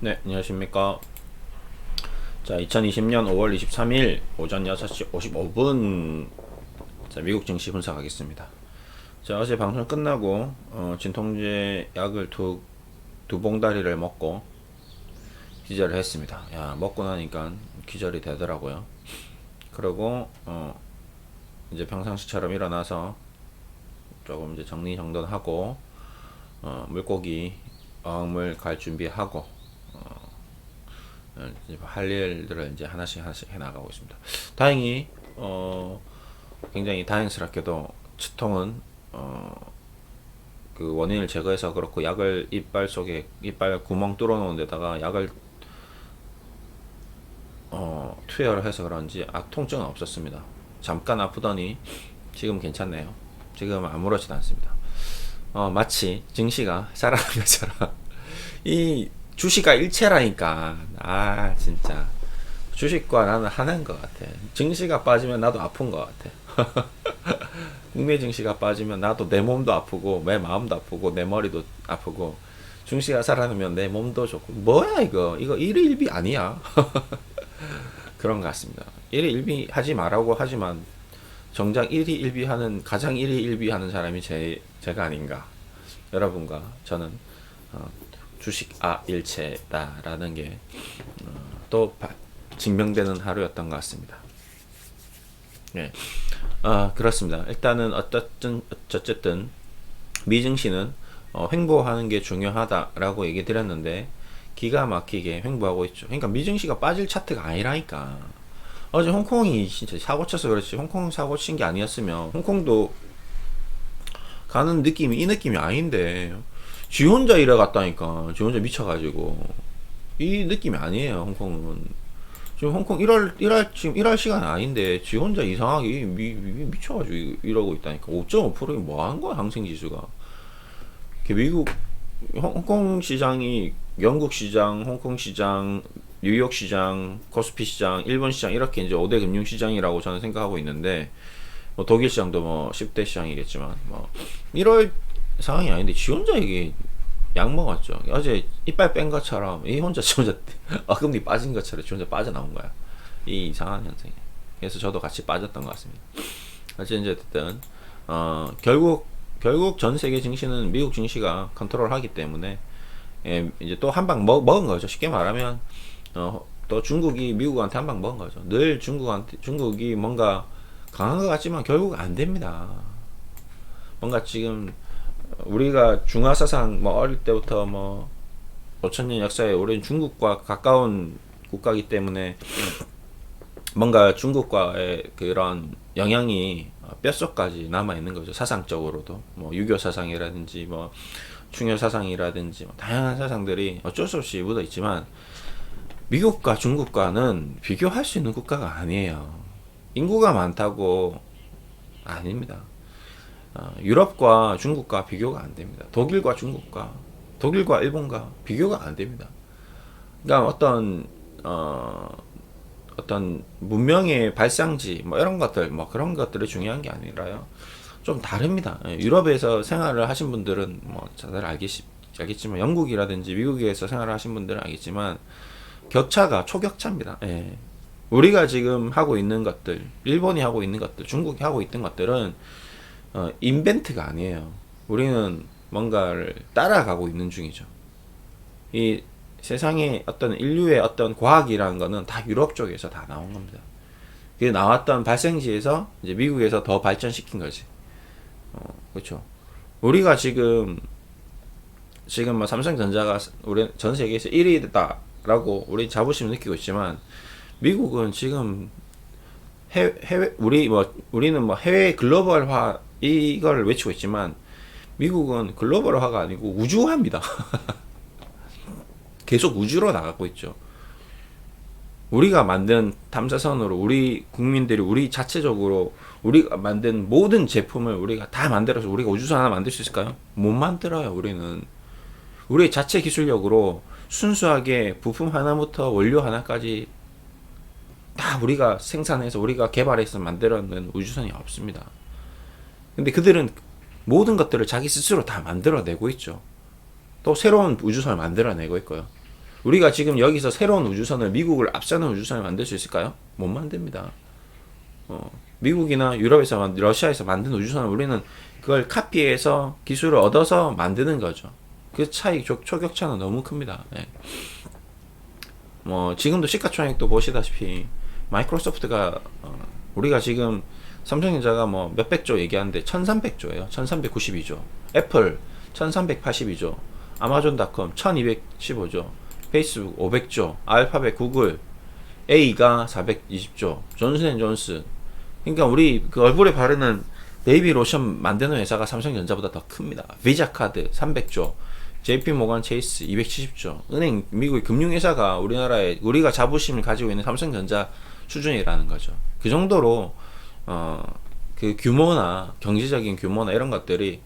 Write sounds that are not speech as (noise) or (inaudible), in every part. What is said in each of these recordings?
네, 안녕하십니까. 자, 2020년 5월 23일 오전 6시 55분 자, 미국 증시 분석하겠습니다. 자, 어제 방송 끝나고 어, 진통제 약을 두, 두 봉다리를 먹고 기절을 했습니다. 야, 먹고 나니까 기절이 되더라고요. 그리고 어, 이제 평상시처럼 일어나서 조금 이제 정리정돈하고 어, 물고기 어항물 갈 준비하고 할 일들을 이제 하나씩 하나씩 해 나가고 있습니다. 다행히 어, 굉장히 다행스럽게도 치통은 어, 그 원인을 제거해서 그렇고 약을 이빨 속에 이빨 구멍 뚫어 놓은 데다가 약을 어, 투여를 해서 그런지 악통증은 없었습니다. 잠깐 아프더니 지금 괜찮네요. 지금 아무렇지도 않습니다. 어, 마치 증시가 살아난 것처럼 이 주식과 일체라니까 아 진짜 주식과 나는 하나인 것 같아. 증시가 빠지면 나도 아픈 것 같아. (laughs) 국내 증시가 빠지면 나도 내 몸도 아프고 내 마음도 아프고 내 머리도 아프고 증시가 살아나면 내 몸도 좋고 뭐야 이거 이거 일일비 아니야. (laughs) 그런 것 같습니다. 일일비 하지 말라고 하지만 정작 일희일비 하는 가장 일희일비 하는 사람이 제 제가 아닌가 여러분과 저는 어, 주식 아 일체다라는 게또 어, 증명되는 하루였던 것 같습니다. 네, 아 그렇습니다. 일단은 어쨌든 어쨌든 미증시는 어, 횡보하는 게 중요하다라고 얘기 드렸는데 기가 막히게 횡보하고 있죠. 그러니까 미증시가 빠질 차트가 아니라니까. 어제 홍콩이 진짜 사고 쳐서 그렇지 홍콩 사고 친 게 아니었으면 홍콩도 가는 느낌이 이 느낌이 아닌데 지 혼자 일해 갔다니까. 지 혼자 미쳐가지고. 이 느낌이 아니에요 홍콩은. 지금 홍콩 일할 일할 지금 일할 시간 아닌데 지 혼자 이상하게 미, 미, 미쳐가지고 이러고 있다니까. 5.5%이 뭐 하는 거야 항생 지수가. 미국 홍콩 시장이 영국 시장, 홍콩 시장, 뉴욕 시장, 코스피 시장, 일본 시장 이렇게 이제 5대 금융 시장이라고 저는 생각하고 있는데 뭐 독일 시장도 뭐 10대 시장이겠지만 뭐 이럴 상황이 아닌데 지 혼자 이게 약 먹었죠. 어제 이빨 뺀 것처럼 이 혼자 지 혼자 (laughs) 어금니 빠진 것처럼 지 혼자 빠져나온 거야. 이 이상한 현상이. 그래서 저도 같이 빠졌던 것 같습니다. 어쨌든 어 결국 결국 전 세계 증시는 미국 증시가 컨트롤하기 때문에 예, 이제 또 한 방 먹은 거죠. 쉽게 말하면 어, 또 중국이 미국한테 한 방 먹은 거죠. 늘 중국한테 중국이 뭔가 강한 것 같지만 결국 안 됩니다. 뭔가 지금 우리가 중화 사상 뭐 어릴 때부터 뭐 5천년 역사에 오랜 중국과 가까운 국가이기 때문에 뭔가 중국과의 그런 영향이 뼛속까지 남아 있는 거죠. 사상적으로도 뭐 유교 사상이라든지 뭐 충혈 사상이라든지 뭐 다양한 사상들이 어쩔 수 없이 묻어 있지만 미국과 중국과는 비교할 수 있는 국가가 아니에요. 인구가 많다고 아닙니다. 어, 유럽과 중국과 비교가 안 됩니다. 독일과 중국과 독일과 일본과 비교가 안 됩니다. 그러니까 어떤 어, 어떤 문명의 발상지 뭐 이런 것들 뭐 그런 것들이 중요한 게 아니라요. 좀 다릅니다. 예, 유럽에서 생활을 하신 분들은 뭐 다들 알겠, 알겠지만 영국이라든지 미국에서 생활을 하신 분들은 알겠지만 격차가 초격차입니다. 예. 우리가 지금 하고 있는 것들, 일본이 하고 있는 것들, 중국이 하고 있는 것들은 어, 인벤트가 아니에요. 우리는 뭔가를 따라가고 있는 중이죠. 이 세상에 어떤 인류의 어떤 과학이라는 거는 다 유럽 쪽에서 다 나온 겁니다. 그게 나왔던 발생지에서 이제 미국에서 더 발전시킨 거지. 어, 그렇죠. 우리가 지금 지금 뭐 삼성전자가 우리 전 세계에서 1위다라고 우리 자부심을 느끼고 있지만 미국은 지금 해외, 해외 우리 뭐 우리는 뭐 해외 글로벌화 이걸 외치고 있지만 미국은 글로벌화가 아니고 우주화입니다. (laughs) 계속 우주로 나가고 있죠. 우리가 만든 탐사선으로 우리 국민들이 우리 자체적으로 우리가 만든 모든 제품을 우리가 다 만들어서 우리가 우주선 하나 만들 수 있을까요? 못 만들어요, 우리는. 우리 자체 기술력으로 순수하게 부품 하나부터 원료 하나까지 다 우리가 생산해서 우리가 개발해서 만들어낸 우주선이 없습니다. 근데 그들은 모든 것들을 자기 스스로 다 만들어내고 있죠. 또 새로운 우주선을 만들어내고 있고요. 우리가 지금 여기서 새로운 우주선을 미국을 앞서는 우주선을 만들 수 있을까요? 못 만듭니다. 어, 미국이나 유럽에서 만- 러시아에서 만든 우주선을 우리는 그걸 카피해서 기술을 얻어서 만드는 거죠. 그 차이 초, 초격차는 너무 큽니다. 예. 뭐 지금도 시가총액도 보시다시피 마이크로소프트가 어, 우리가 지금 삼성전자가 뭐 몇백 조 얘기하는데 1300조예요. 1392조. 애플 1382조. 아마존닷컴 1215조. 페이스북 500조. 알파벳 구글 A가 420조. 존슨앤존슨. 그러니까 우리 그 얼굴에 바르는 베이비 로션 만드는 회사가 삼성전자보다 더 큽니다. 비자 카드 300조. JP 모간 체이스 270조. 은행 미국의 금융 회사가 우리나라에 우리가 자부심을 가지고 있는 삼성전자 수준이라는 거죠. 그 정도로 어 그 규모나 경제적인 규모나 이런 것들이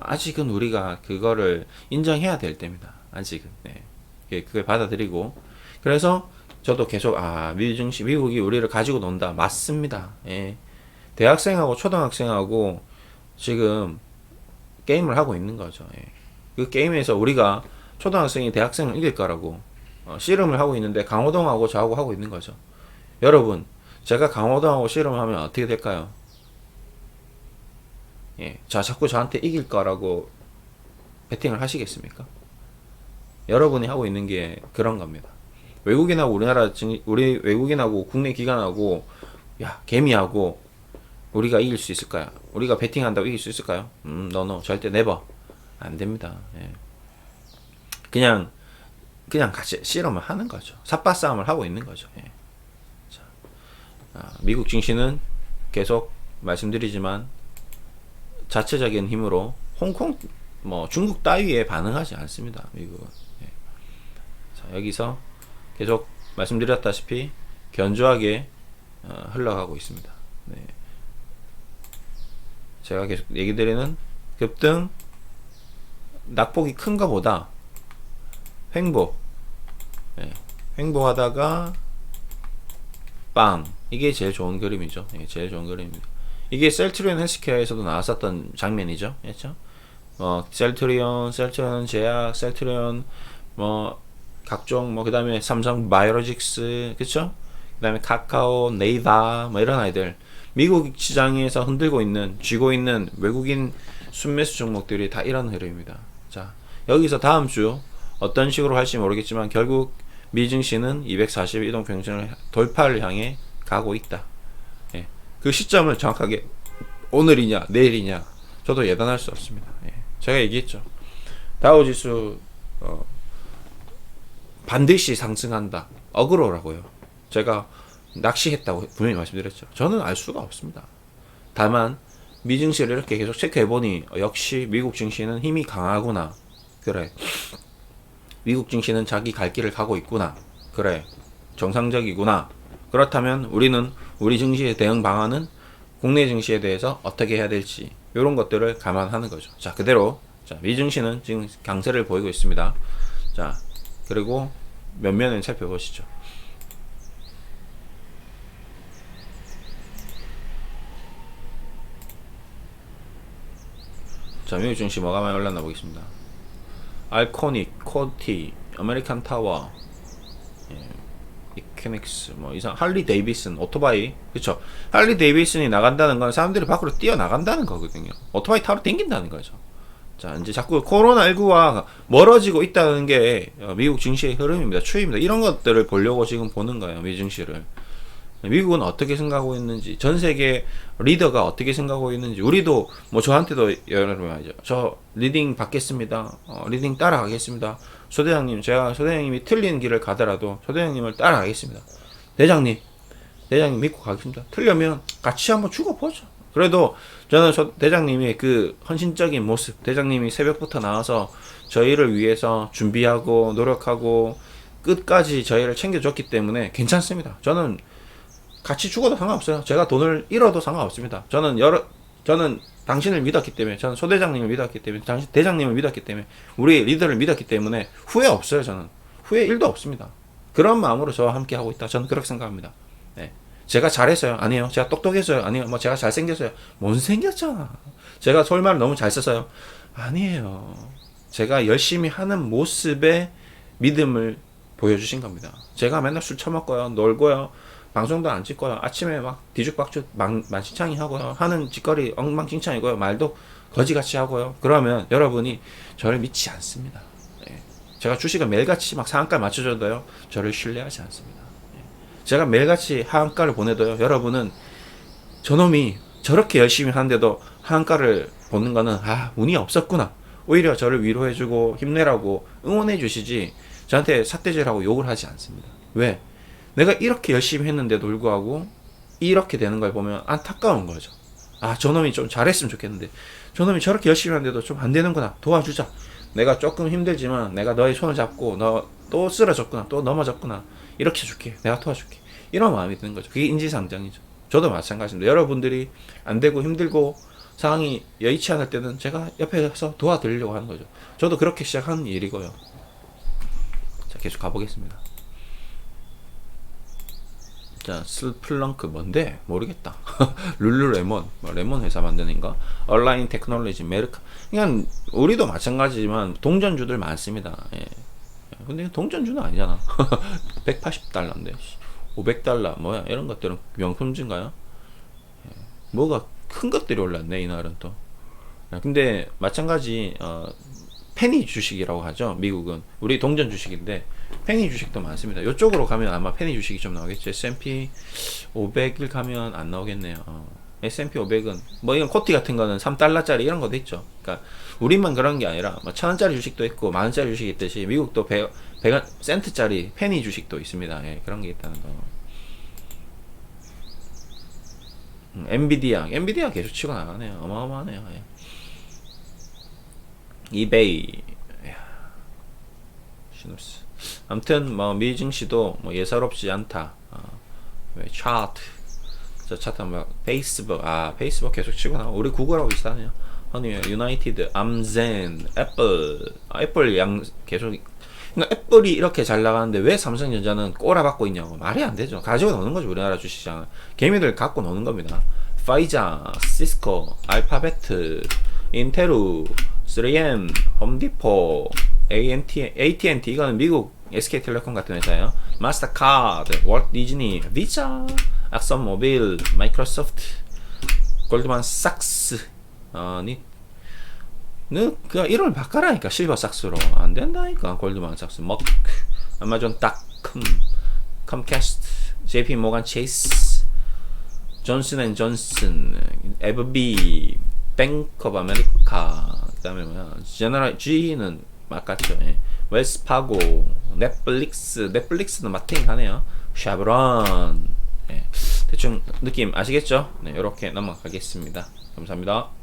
아직은 우리가 그거를 인정해야 될 때입니다. 아직은 네. 그게- 그걸 받아들이고 그래서 저도 계속 아 미중시 미국이 우리를 가지고 논다 맞습니다. 예. 대학생하고 초등학생하고 지금 게임을 하고 있는 거죠. 예. 그 게임에서 우리가 초등학생이 대학생을 이길 거라고 어, 씨름을 하고 있는데 강호동하고 저하고 하고 있는 거죠. 여러분, 제가 강호동하고 씨름하면 어떻게 될까요? 예, 자 자꾸 저한테 이길 거라고 베팅을 하시겠습니까? 여러분이 하고 있는 게 그런 겁니다. 외국인하고 우리나라 증 우리 외국인하고 국내 기관하고 야 개미하고 우리가 이길 수 있을까요? 우리가 베팅한다고 이길 수 있을까요? 음, 너너 절대 네버 안 됩니다. 예. 그냥 그냥 같이 씨름을 하는 거죠. 삿바 싸움을 하고 있는 거죠. 예. 자, 아, 미국 증시는 계속 말씀드리지만 자체적인 힘으로 홍콩 뭐 중국 따위에 반응하지 않습니다. 미국은. 예. 자, 여기서 계속 말씀드렸다시피 견조하게 어, 흘러가고 있습니다. 네. 제가 계속 얘기 드리는 급등 낙폭이 큰 거보다 횡보 예, 횡보하다가 빵 이게 제일 좋은 그림이죠. 예, 제일 좋은 그림입니다. 이게 셀트리온 헬스케어에서도 나왔었던 장면이죠. 그렇죠? 어, 셀트리온, 셀트리온 제약, 셀트리온 뭐 각종 뭐 그다음에 삼성 바이오로직스 그렇죠? 그다음에 카카오, 네이바 뭐 이런 아이들 미국 시장에서 흔들고 있는 쥐고 있는 외국인 순매수 종목들이 다 이런 흐름입니다. 자 여기서 다음 주 어떤 식으로 할지 모르겠지만 결국 미증시는 240 이동 평균을 돌파를 향해 가고 있다. 예. 그 시점을 정확하게 오늘이냐 내일이냐 저도 예단할 수 없습니다. 예. 제가 얘기했죠. 다우지수 어, 반드시 상승한다. 어그로라고요. 제가 낚시했다고 분명히 말씀드렸죠. 저는 알 수가 없습니다. 다만 미증시를 이렇게 계속 체크해 보니 역시 미국 증시는 힘이 강하구나. 그래. 미국 증시는 자기 갈 길을 가고 있구나. 그래. 정상적이구나. 그렇다면 우리는 우리 증시의 대응 방안은 국내 증시에 대해서 어떻게 해야 될지 이런 것들을 감안하는 거죠. 자, 그대로 자, 미 증시는 지금 강세를 보이고 있습니다. 자, 그리고 면면을 살펴보시죠. 자, 미국 증시 뭐가 많이 올랐나 보겠습니다. 알코닉, 코티, 아메리칸 타워, 예, 이케닉스, 뭐 이상 할리 데이비슨, 오토바이, 그렇죠? 할리 데이비슨이 나간다는 건 사람들이 밖으로 뛰어 나간다는 거거든요. 오토바이 타러 댕긴다는 거죠. 자, 이제 자꾸 코로나19와 멀어지고 있다는 게 어, 미국 증시의 흐름입니다. 추입니다. 이런 것들을 보려고 지금 보는 거예요. 미 증시를. 미국은 어떻게 생각하고 있는지, 전 세계 리더가 어떻게 생각하고 있는지, 우리도 뭐 저한테도 여러분 말이죠. 저 리딩 받겠습니다. 어, 리딩 따라가겠습니다. 소대장님, 제가 소대장님이 틀린 길을 가더라도 소대장님을 따라가겠습니다. 대장님, 대장님 믿고 가겠습니다. 틀려면 같이 한번 죽어보죠. 그래도 저는 소, 대장님의 그 헌신적인 모습, 대장님이 새벽부터 나와서 저희를 위해서 준비하고 노력하고 끝까지 저희를 챙겨줬기 때문에 괜찮습니다. 저는 같이 죽어도 상관없어요. 제가 돈을 잃어도 상관없습니다. 저는 여러 저는 당신을 믿었기 때문에 저는 소 대장님을 믿었기 때문에 당신 대장님을 믿었기 때문에 우리 리더를 믿었기 때문에 후회 없어요. 저는 후회 1도 없습니다. 그런 마음으로 저와 함께 하고 있다. 저는 그렇게 생각합니다. 네. 제가 잘했어요. 아니에요. 제가 똑똑했어요. 아니에요. 뭐 제가 잘생겼어요. 못 생겼잖아. 제가 설말을 너무 잘 썼어요. 아니에요. 제가 열심히 하는 모습에 믿음을 보여주신 겁니다. 제가 맨날 술 처먹고요, 놀고요, 방송도 안 찍고요, 아침에 막 뒤죽박죽 만, 만신창이 하고요, 하는 짓거리 엉망진창이고요, 말도 거지같이 하고요. 그러면 여러분이 저를 믿지 않습니다. 예. 제가 주식을 매일같이 막 상한가 맞춰줘도요, 저를 신뢰하지 않습니다. 예. 제가 매일같이 하한가를 보내도요, 여러분은 저놈이 저렇게 열심히 하는데도 하한가를 보는 거는 아 운이 없었구나. 오히려 저를 위로해주고 힘내라고 응원해 주시지 저한테 삿대질하고 욕을 하지 않습니다. 왜? 내가 이렇게 열심히 했는데도 불구하고 이렇게 되는 걸 보면 안타까운 거죠. 아 저놈이 좀 잘했으면 좋겠는데 저놈이 저렇게 열심히 하는데도 좀 안 되는구나 도와주자. 내가 조금 힘들지만 내가 너의 손을 잡고 너 또 쓰러졌구나 또 넘어졌구나 이렇게 줄게 내가 도와줄게 이런 마음이 드는 거죠. 그게 인지상정이죠. 저도 마찬가지입니다. 여러분들이 안 되고 힘들고 상황이 여의치 않을 때는 제가 옆에서 도와드리려고 하는 거죠. 저도 그렇게 시작한 일이고요. 자, 계속 가보겠습니다. 자, 슬플렁크 뭔데? 모르겠다. (laughs) 룰루레몬, 뭐 레몬 회사 만드는가? 얼라인 테크놀로지, 메르카. 그냥 우리도 마찬가지지만 동전주들 많습니다. 예. 근데 동전주는 아니잖아. (laughs) 180달러인데. 500달러 뭐야 이런 것들은 명품주인가요? 예. 뭐가 큰 것들이 올랐네 이날은 또. 야, 근데 마찬가지 어, 페니 주식이라고 하죠. 미국은 우리 동전 주식인데 페니 주식도 많습니다. 이쪽으로 가면 아마 페니 주식이 좀 나오겠죠. S&P 500을 가면 안 나오겠네요. 어. S&P 500은 뭐 이런 코티 같은 거는 3달러짜리 이런 것도 있죠. 그러니까 우리만 그런 게 아니라 뭐 천 원짜리 주식도 있고 만 원짜리 주식이 있듯이 미국도 100, 100 센트짜리 페니 주식도 있습니다. 예, 그런 게 있다는 거. 음, 엔비디아, 엔비디아 계속 치고 나가네요. 어마어마하네요. 예. 이베이, 시누스. 아무튼 뭐미 증시도 뭐 예사롭지 않다. 어, 왜 차트, 저 차트 뭐 페이스북, 아 페이스북 계속 치고 나가. 우리 구글하고 비슷하네요. 허니웨어, 유나이티드, 암젠, 애플, 아, 애플 양 계속. 그러니까 애플이 이렇게 잘 나가는데 왜 삼성전자는 꼬라박고 있냐고 말이 안 되죠. 가지고 노는 거죠 우리나라 주식시장. 개미들 갖고 노는 겁니다. 파이자, 시스코, 알파베트, 인테루, 3M, 홈디포, AT&T, AT&T 이거는 미국 SK텔레콤 같은 회사예요. 마스터카드, 월트 디즈니, 비자, 악선모빌, 마이크로소프트, 골드만 삭스, 아니, 너 그냥 이름을 바꿔라니까 실버 삭스로. 안 된다니까 골드만 삭스, 머크, 아마존 닷컴, 컴캐스트, JP 모간 체이스, 존슨 앤 존슨, 에버비, 뱅크 오브 아메리카, 그다음에 뭐야, 제너럴 G는 맞갔죠. 예. 웰스파고, 넷플릭스, 넷플릭스는 마팅 하네요. 샤브론, 예. 대충 느낌 아시겠죠? 네, 이렇게 넘어가겠습니다. 감사합니다.